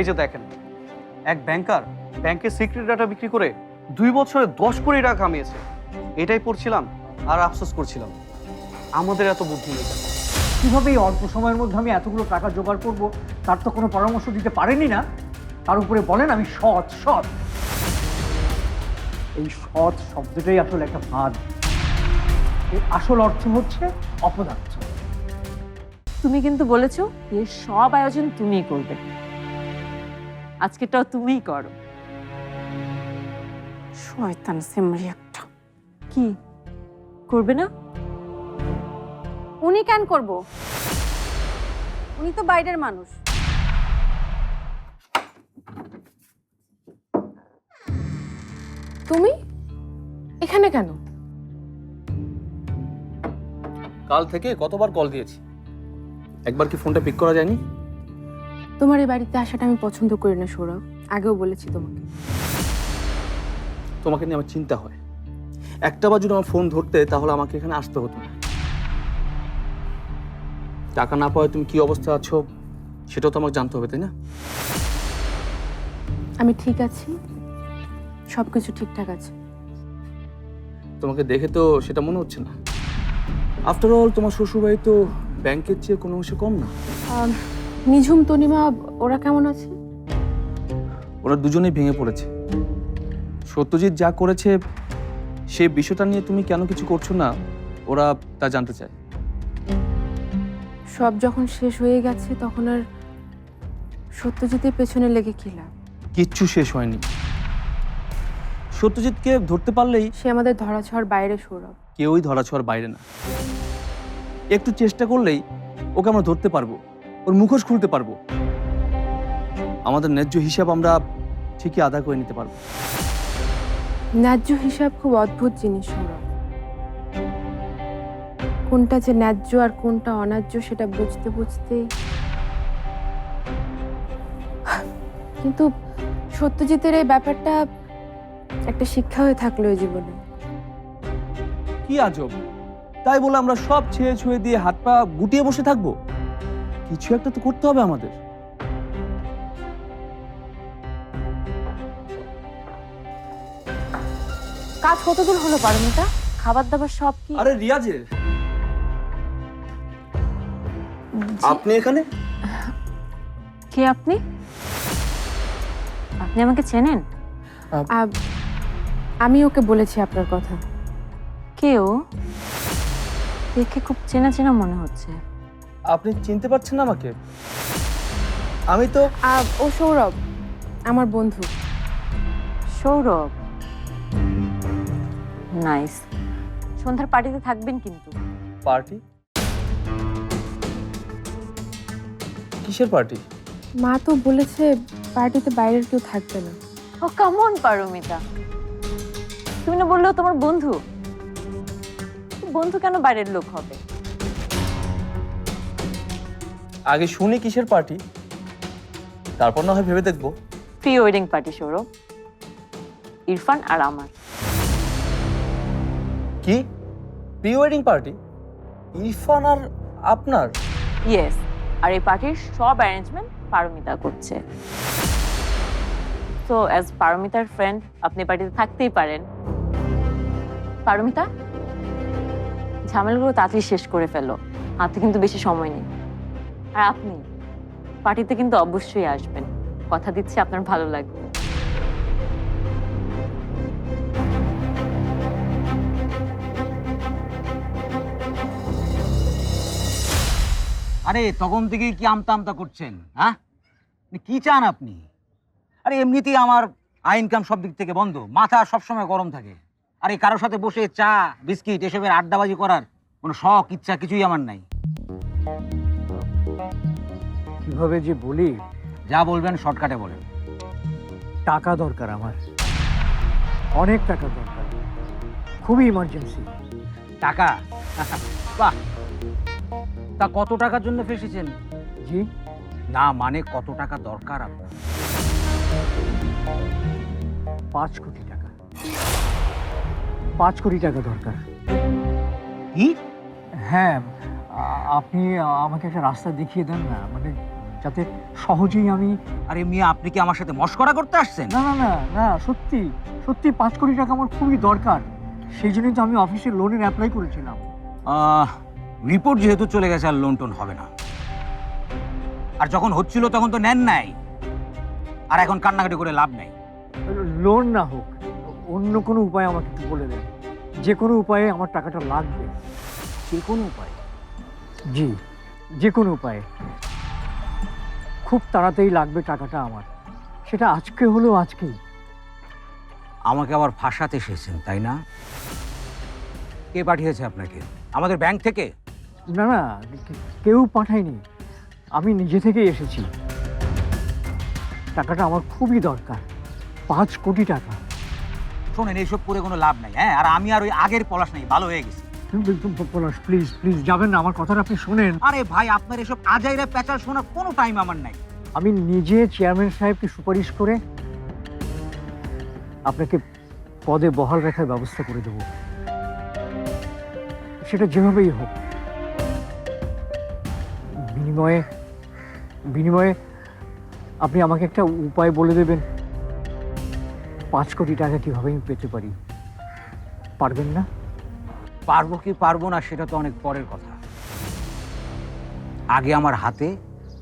এই যে দেখেন এক ব্যাংকার ব্যাংকের সিক্রেট ডাটা বিক্রি করে দুই বছরে দশ কোটি টাকা কামিয়েছে। এটাই পড়ছিলাম আর আফসোস করছিলাম। আমাদের এত বুদ্ধি নেই? কীভাবে এই অল্প সময়ের মধ্যে আমি এতগুলো টাকা জোগাড় করব তার তো কোনো পরামর্শ দিতে পারেনি না? তার উপরে বলেন আমি সৎ সৎ। এই সৎ শব্দটাই আসলে একটা ফাঁদ। এর আসল অর্থ হচ্ছে অপদার্থ। তুমি কিন্তু বলেছ এর সব আয়োজন তুমিই করবে। আজকেরটাও তুমিই করো। শয়তান সেমরি একটা। কি? করবে না? উনি কেন করব? উনি তো বাইরের মানুষ। তুমি? এখানে কেন? কাল থেকে কতবার কল দিয়েছি? একবার কি ফোনটা পিক করা যায়নি? তোমার এই বাড়িতে আসাটা আমি পছন্দ করি না সৌরভ। আগেও বলেছি তোমাকে। তোমাকে নিয়ে আমার চিন্তা হয়। একটা বার যদি আমার ফোন ধরতে তাহলে আমাকে এখানে আসতে হতো না। টাকা না পাওয়ায় তুমি কি অবস্থা আছো সেটাও তো আমাকে জানতে হবে তাই না? আমি ঠিক আছি। সব কিছু ঠিকঠাক আছে। তোমাকে দেখে তো সেটা মনে হচ্ছে না। আফটার অল তোমার শ্বশুরবাড়ি তো ব্যাংকের চেয়ে কোনো অংশে কম না। নিঝুম তনিমা ওরা কেমন আছে? ওরা দুজনেই ভেঙে পড়েছে। সত্যজিৎ যা করেছে সে বিষয়টা নিয়ে তুমি কেন কিছু করছ না ওরা তা জানতে চায়। সব যখন শেষ হয়ে গেছে তখন আর সত্যজিতের পেছনে লেগে কি লাভ? কিচ্ছু শেষ হয়নি। সত্যজিৎকে ধরতে পারলেই সে আমাদের ধরাছোঁয়ার বাইরে সৌরভ। কেউই ধরাছোঁয়ার বাইরে না। একটু চেষ্টা করলেই ওকে আমরা ধরতে পারব। ওর মুখোশ খুলতে পারব। আমাদের ন্যায্য হিসাব আমরা ঠিকই আদা করে নিতে পারব। ন্যায্য হিসাব খুব অদ্ভুত জিনিস কোনটা যে ন্যায্য আর কোনটা অন্যায্য সেটা বুঝতে বুঝতে। কিন্তু সত্যজিতের এই ব্যাপারটা একটা শিক্ষা হয়ে থাকল এই জীবনে। কি আজব। তাই বলে আমরা সব ছেয়ে ছুঁয়ে দিয়ে হাত পা গুটিয়ে বসে থাকব? কিছু একটা তো করতে হবে আমাদের। কাজ কতদূর হলো পারমিতা? খাবার দাবার সব কি? আরে রিয়াজের। আপনি এখানে? কে আপনি? আপনি আমাকে চেনেন? আমি ওকে বলেছি আপনার কথা। কে ও? দেখে খুব চেনা চেনা মনে হচ্ছে। আপনি চিনতে পারছেন না আমাকে? আমি তো আব- ও সৌরভ আমার বন্ধু। সৌরভ। নাইস। সন্ধ্যার পার্টিতে থাকবেন কিন্তু। পার্টি? কিসের পার্টি? মা তো বলেছে পার্টিতে বাইরের কেউ থাকবে না। ও কেমন পারমিতা। তুমি না বললেও তোমার বন্ধু? বন্ধু কেন বাইরের লোক হবে? আগে শুনি কিসের পার্টি? তারপর না হয় ভেবে দেখব। Pre wedding party Sourav. Irfan আর আমার। কি? Pre wedding party? ইরফান আর আপনার? ইয়েস আর এই পার্টির সব অ্যারেঞ্জমেন্ট পারমিতা করছে। তো অ্যাজ পারমিতার ফ্রেন্ড আপনি পার্টিতে থাকতেই পারেন। পারমিতা? ঝামেলাগুলো তাড়াতাড়ি শেষ করে ফেলো। হাতে কিন্তু বেশি সময় নেই। আর আপনি, পার্টিতে কিন্তু অবশ্যই আসবেন। কথা দিচ্ছি, আপনার ভালো লাগবে। আরে, তখন থেকেই কি আমতা আমতা করছেন হ্যাঁ? মানে কি চান আপনি? আরে, এমনিতেই আমার আই ইনকাম সব দিক থেকে বন্ধ, মাথা সবসময় গরম থাকে। আরে, কারোর সাথে বসে চা, বিস্কিট, এসবের আড্ডাবাজি করার কোনো শখ, ইচ্ছা কিছুই আমার নাই। কীভাবে যে বলি যা বলবেন শর্টকাটে বলেন। টাকা দরকার আমার। অনেক টাকা দরকার। খুবই ইমার্জেন্সি টাকা? বাহ! তা কত টাকার জন্য ফেসেছেন? জি। না মানে কত টাকা দরকার আপনার? পাঁচ কোটি টাকা। পাঁচ কোটি টাকা দরকার। কি? হ্যাঁ আপনি আমাকে একটা রাস্তা দেখিয়ে দেন না মানে যাতে সহজেই আমি আরে মিয়া আপনি কি আমার সাথে মস্করা করতে আসছেন? না না না না সত্যি সত্যি পাঁচ কোটি টাকা আমার খুবই দরকার। সেই জন্যই তো আমি অফিসে লোনের অ্যাপ্লাই করেছিলাম। রিপোর্ট যেহেতু চলে গেছে আর লোন টোন হবে না। আর যখন হচ্ছিল তখন তো নেন নাই। আর এখন কান্নাকাটি করে লাভ নেই। লোন না হোক অন্য কোনো উপায় আমাকে একটু বলে দেন। যে কোনো উপায়ে আমার টাকাটা লাগবে। যে কোনো উপায়? জি যে কোনো উপায়ে। খুব তাড়াতাড়ি লাগবে টাকাটা আমার। সেটা আজকে হলেও আজকেই। আমাকে আবার ফাঁসাতে এসেছেন তাই না? কে পাঠিয়েছে আপনাকে? আমাদের ব্যাংক থেকে? না না কে- কেউ পাঠায়নি। আমি নিজে থেকেই এসেছি। টাকাটা আমার খুবই দরকার। পাঁচ কোটি টাকা। শোনেন এইসব করে কোনো লাভ নাই হ্যাঁ? আর আমি আর ওই আগের পলাশ নাই ভালো হয়ে গেছি। পলাশ প্লিজ প্লিজ যাবেন না আমার কথাটা আপনি শোনেন। আরে ভাই আপনার এসব আজাইরা প্যাচাল শোনার কোনো টাইম আমার নাই। আমি নিজে চেয়ারম্যান সাহেবকে সুপারিশ করে আপনাকে পদে বহাল রাখার ব্যবস্থা করে দেব। সেটা যেভাবেই হোক। বিনিময়ে বিনিময়ে আপনি আমাকে একটা উপায় বলে দেবেন। পাঁচ কোটি টাকা কীভাবে আমি পেতে পারি? পারবেন না? পারব কি পারব না সেটা তো অনেক পরের কথা। আগে আমার হাতে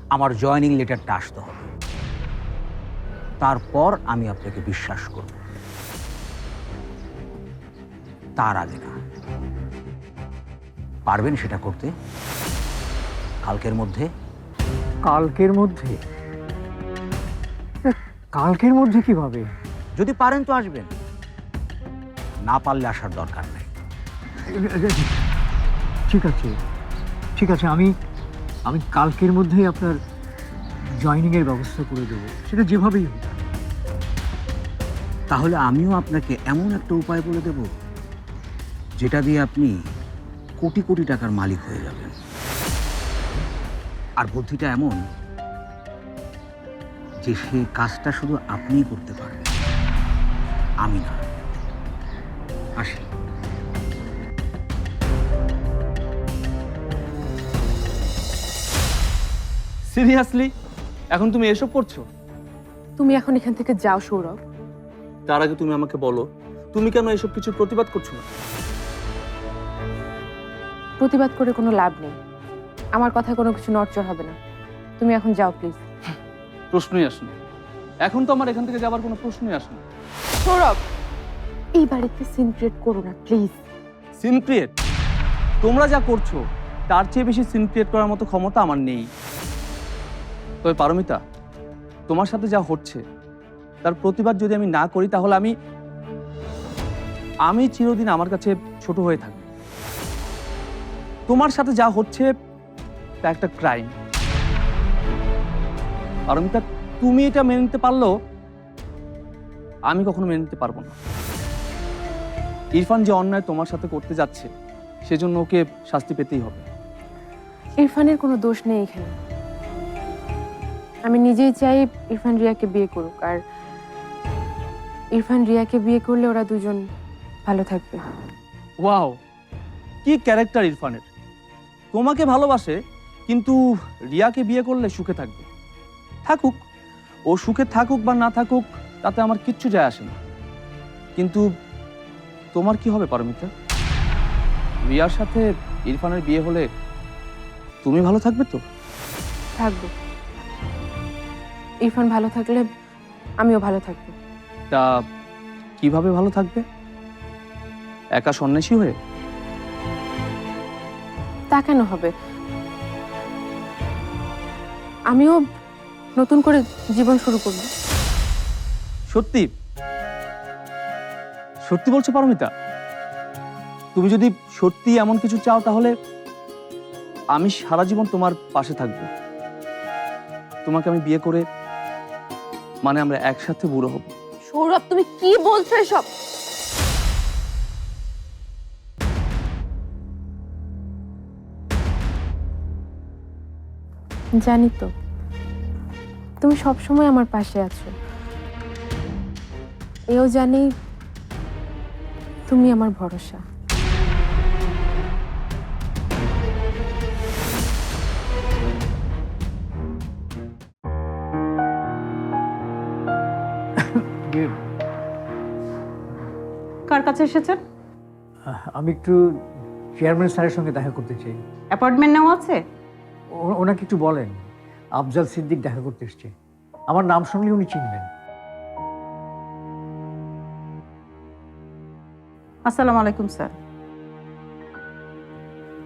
আমার জয়েনিং লেটারটা আসতে হবে। তারপর আমি আপনাকে বিশ্বাস করব। তার আগে না। পারবেন সেটা করতে? কালকের মধ্যে? কালকের মধ্যে? কালকের মধ্যে কীভাবে? যদি পারেন তো আসবেন। না পারলে আসার দরকার নেই। ঠিক আছে ঠিক আছে, আমি আমি কালকের মধ্যেই আপনার জয়নিংয়ের ব্যবস্থা করে দেবো। সেটা যেভাবেই হোক। তাহলে আমিও আপনাকে এমন একটা উপায় বলে দেব, যেটা দিয়ে আপনি কোটি কোটি টাকার মালিক হয়ে যাবেন। আর বুদ্ধিটা এমন যে সেই কাজটা শুধু আপনিই করতে পারবেন। আমি না। আসি। সিরিয়াসলি এখন তুমি এসব করছ? তুমি এখন এখান থেকে যাও সৌরভ। তার আগে তুমি আমাকে বলো তুমি কেন এসব কিছু প্রতিবাদ করছ না? প্রতিবাদ করে কোনো লাভ নেই। আমার কথায় কোনো কিছু নড়চড় হবে না। তুমি এখন যাও প্লিজ প্রশ্নই আসে না। এখন তো আমার এখান থেকে যাবার কোনো প্রশ্নই আসে না। সৌরভ এই বাড়িতে সিন ক্রিয়েট করো না প্লিজ সিন ক্রিয়েট তোমরা যা করছ তার চেয়ে বেশি সিন ক্রিয়েট করার মতো ক্ষমতা আমার নেই। তবে পারমিতা, তোমার সাথে যা হচ্ছে, তার প্রতিবাদ যদি আমি না করি, তাহলে আমি আমি চিরদিন আমার কাছে ছোট হয়ে থাকব। তোমার সাথে যা হচ্ছে, তা একটা ক্রাইম পারমিতা, তুমি এটা মেনে নিতে পারলেও আমি কখনো মেনে নিতে পারব না। ইরফান যে অন্যায় তোমার সাথে করতে যাচ্ছে, সেজন্য ওকে শাস্তি পেতেই হবে। ইরফানের কোনো দোষ নেই এখানে। আমি নিজেই চাই ইরফান রিয়াকে বিয়ে করুক আর ইরফান রিয়াকে বিয়ে করলে ওরা দুজন ভালো থাকবে। ওয়াও কি ক্যারেক্টার ইরফানের। তোমাকে ভালোবাসে কিন্তু রিয়াকে বিয়ে করলে সুখে থাকবে। থাকুক ও সুখে থাকুক বা না থাকুক তাতে আমার কিচ্ছু যায় আসে না। কিন্তু তোমার কি হবে পারমিতা? রিয়ার সাথে ইরফানের বিয়ে হলে তুমি ভালো থাকবে তো? থাকব। ইরফান ভালো থাকলে আমিও ভালো থাকব। তা কীভাবে ভালো থাকবে? একা সন্ন্যাসী হয়ে? তা কেন হবে? আমিও নতুন করে জীবন শুরু করব। সত্যি? সত্যি বলছো পারমিতা? তুমি যদি সত্যি এমন কিছু চাও তাহলে আমি সারা জীবন তোমার পাশে থাকব। তোমাকে আমি বিয়ে করে মানে আমরা একসাথে বুড়ো হব। সৌরভ তুমি কি বলছো এসব? জানি তো তুমি সবসময় আমার পাশে আছো। এও জানি তুমি আমার ভরসা। কার কাছে এসেছেন? আমি একটু চেয়ারম্যান স্যারের সঙ্গে দেখা করতে চাই। অ্যাপয়েন্টমেন্ট নেওয়া আছে? ও- ওনাকে একটু বলেন। আফজাল সিদ্দিক দেখা করতে এসছে। আমার নাম শুনলে উনি চিনবেন। আসসালামু আলাইকুম স্যার।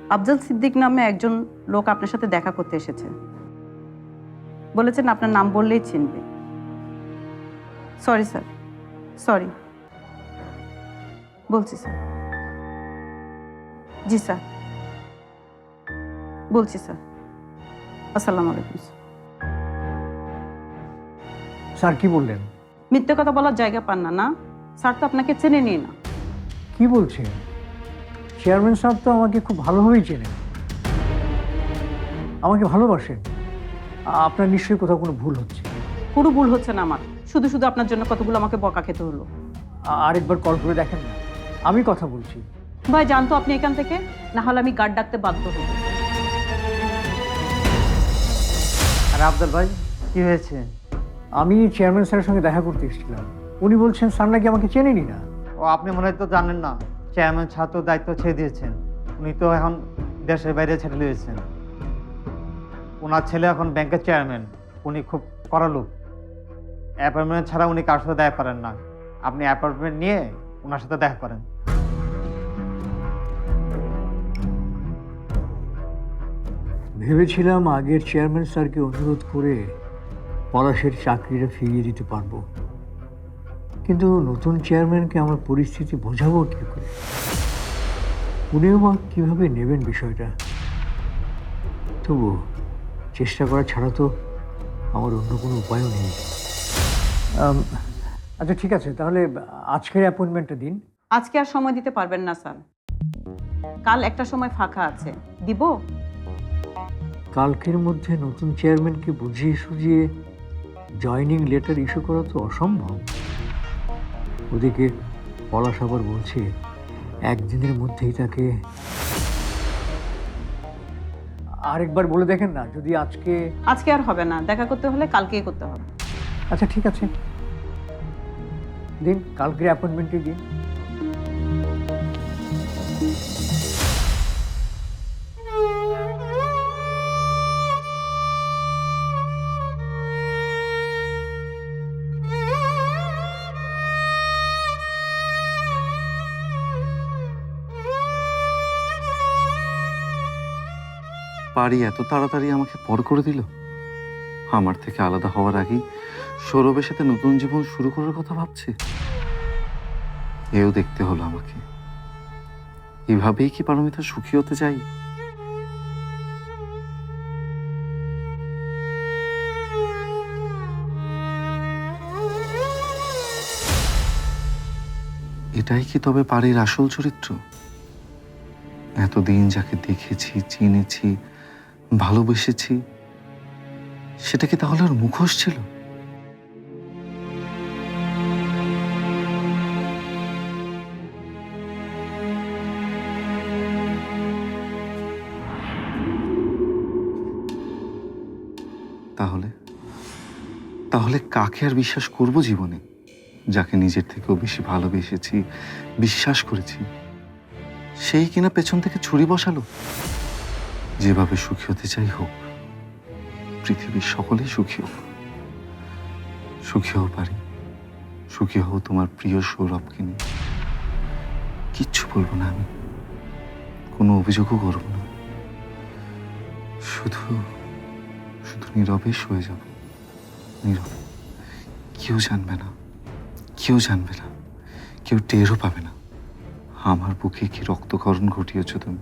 আফজল সিদ্দিক নামে একজন লোক আপনার সাথে দেখা করতে এসেছে। বলেছেন আপনার নাম বললেই চিনবে। সরি স্যার সরি বলছি স্যার। জি স্যার। বলছি স্যার। আসসালামু আলাইকুম স্যার। স্যার কি বললেন? মিথ্যে কথা বলার জায়গা পান না না? স্যার তো আপনাকে চেনে নিয়ে না। কি বলছেন? চেয়ারম্যান সাহেব তো আমাকে খুব ভালোভাবেই চেনেন। আমাকে ভালোবাসেন। আপনার নিশ্চয়ই কোথাও কোনো ভুল হচ্ছে। পুরো ভুল হচ্ছে না আমার। শুধু শুধু আপনার জন্য কতগুলো আমাকে বকা খেতে হলো। আরেকবার কল করে দেখেন না। আমি কথা বলছি। ভাই জানতো আপনি এখান থেকে। না হলে আমি গার্ড ডাকতে বাধ্য হব। আর আফজাল ভাই কি হয়েছে? আমি চেয়ারম্যান স্যারের সঙ্গে দেখা করতে এসেছিলাম। উনি বলছেন স্যার নাকি আমাকে চেনেনি না? ও আপনি মনে হয় তো জানেন না চেয়ারম্যান ছাত্র দায়িত্ব ছেড়ে দিয়েছেন। উনি তো এখন দেশের বাইরে ছেড়ে দিয়েছেন। ওনার ছেলে এখন ব্যাংকের চেয়ারম্যান উনি খুব কড়া লোক। অ্যাপয়েন্টমেন্ট ছাড়া উনি কার সাথে দেখা করেন না। আপনি অ্যাপয়েন্টমেন্ট নিয়ে ওনার সাথে দেখা করেন। ভেবেছিলাম আগের চেয়ারম্যান স্যারকে অনুরোধ করে পলাশের চাকরিটা ফিরিয়ে দিতে পারব। কিন্তু নতুন চেয়ারম্যানকে আমার পরিস্থিতি বোঝাবো কী করে? উনিও বা কীভাবে নেবেন বিষয়টা? তবু চেষ্টা করা ছাড়া তো আমার অন্য কোনো উপায়ও নেই। আচ্ছা ঠিক আছে। তাহলে আজকের অ্যাপয়েন্টমেন্টটা দিন। আজকে আর সময় দিতে পারবেন না স্যার। কাল একটা সময় ফাঁকা আছে। দিব? কালকের মধ্যে নতুন চেয়ারম্যানকে বুঝিয়ে সুঝিয়ে জয়নিং লেটার ইস্যু করা তো অসম্ভব। ওদিকে পলাশ আবার বলছে একদিনের মধ্যেই তাকে আরেকবার বলে দেখেন না যদি আজকে আজকে আর হবে না। দেখা করতে হলে কালকেই করতে হবে। আচ্ছা ঠিক আছে। দিন, কালকের অ্যাপয়েন্টমেন্টই দিন। পারি এত তাড়াতাড়ি আমাকে পর করে দিল? আমার থেকে আলাদা হওয়ার আগেই সৌরভের সাথে নতুন জীবন শুরু করার কথা ভাবছে? এও দেখতে হলো আমাকে। এভাবেই কি পারমিতা সুখী হতে চাই? এটাই কি তবে পারির আসল চরিত্র? এতদিন যাকে দেখেছি, চিনেছি, ভালোবেসেছি, সেটা কি তাহলে ওর মুখোশ ছিল? কাকে আর বিশ্বাস করব জীবনে। যাকে নিজের থেকেও বেশি ভালোবেসেছি, বিশ্বাস করেছি। সেই কিনা পেছন থেকে ছুরি বসালো। যেভাবে সুখী হতে চাই হোক, পৃথিবীর সকলেই সুখী হোক। সুখী হও পারি, সুখী হও তোমার প্রিয় সৌরভকে নিয়ে। কিচ্ছু বলব না আমি। কোনো অভিযোগও করব না। শুধু শুধু নীরবে শুয়ে যাব। নীরবে। কেউ জানবে না। কেউ জানবে না। কেউ টেরও পাবে না। আমার বুকে কি রক্তকরণ ঘটিয়েছ তুমি?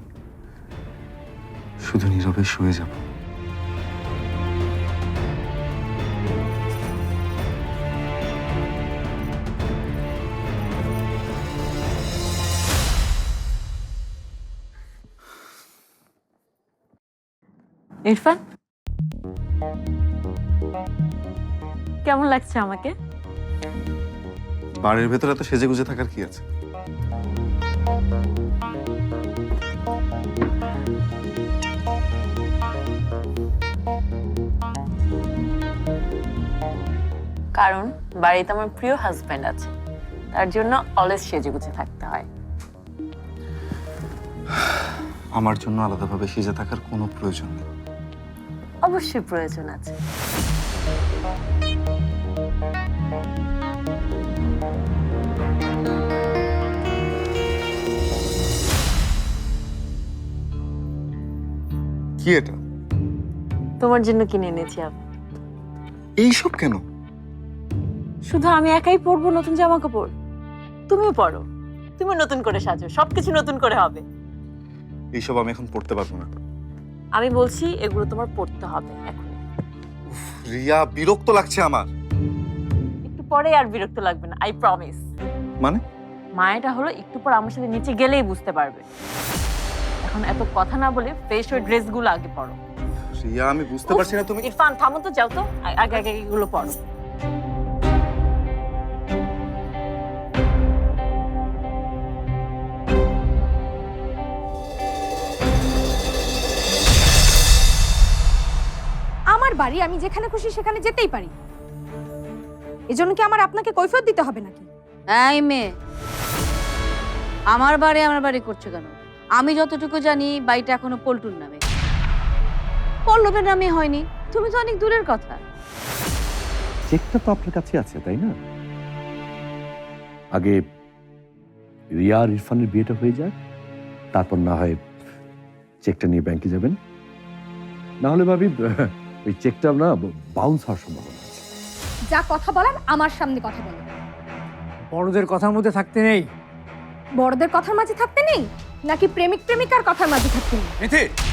শুধু নীরবে শুয়ে যাব। ইরফান? কেমন লাগছে আমাকে? বাড়ির ভেতরে তো সেজে গুজে থাকার কি আছে? কারণ বাড়িতে আমার প্রিয় হাজব্যান্ড আছে। তার জন্য অলওয়েজ সেজে গুছে থাকতে হয়। আমার জন্য আলাদাভাবে সেজে থাকার কোনো প্রয়োজন নেই। অবশ্যই প্রয়োজন আছে। কি এটা? তোমার জন্য কিনে এনেছি আমি এইসব কেন? শুধু আমি একাই পরবো নতুন জামা কাপড় তুমিও পরো। তুমি নতুন করে সাজো। সবকিছু নতুন করে হবে। এইসব আমি এখন পড়তে পারব না। আমি বলছি এগুলো তোমার পড়তে হবে এখন। রিয়া বিরক্ত লাগছে আমার। একটু পরে আর বিরক্ত লাগবে না আই প্রমিস মানে? মায়াটা হলো একটু পর আমার সাথে নিচে গেলেই বুঝতে পারবে। এখন এত কথা না বলে ফ্রেশ হয়ে ড্রেসগুলো আগে পরো। রিয়া আমি বুঝতে পারছি না তুমি ইরফান থামো তো যাও তো। আগে আগে এগুলো পড়ো আমার বাড়ি আমি যেখানে খুশি সেখানে যেতেই পারি। এজন্য কি আমার আপনাকে কৈফিয়ত দিতে হবে নাকি? এই মেয়ে আমার বাড়ি আমার বাড়ি করছ কেন? আমি যতটুকু জানি বাড়িটা এখনও পল্টুর নামে। পল্লবের নামে হয়নি। তুমি তো অনেক দূরের কথা। চেকটা তো আপনার কাছে আছে তাই না? আগে রিয়া আর ইরফানের বিয়েটা হয়ে যাক তারপর না হয় চেকটা নিয়ে ব্যাংকে যাবেন। না হলে ভাবি ওই চেকটা না বাউন্স হওয়ার সম্ভাবনা আছে। যা কথা বলার আমার সামনে কথা বলেন বড়দের কথার মধ্যে থাকতে নেই। বড়দের কথার মাঝে থাকতে নেই? নাকি প্রেমিক প্রেমিকার কথার মাঝে থাকতেন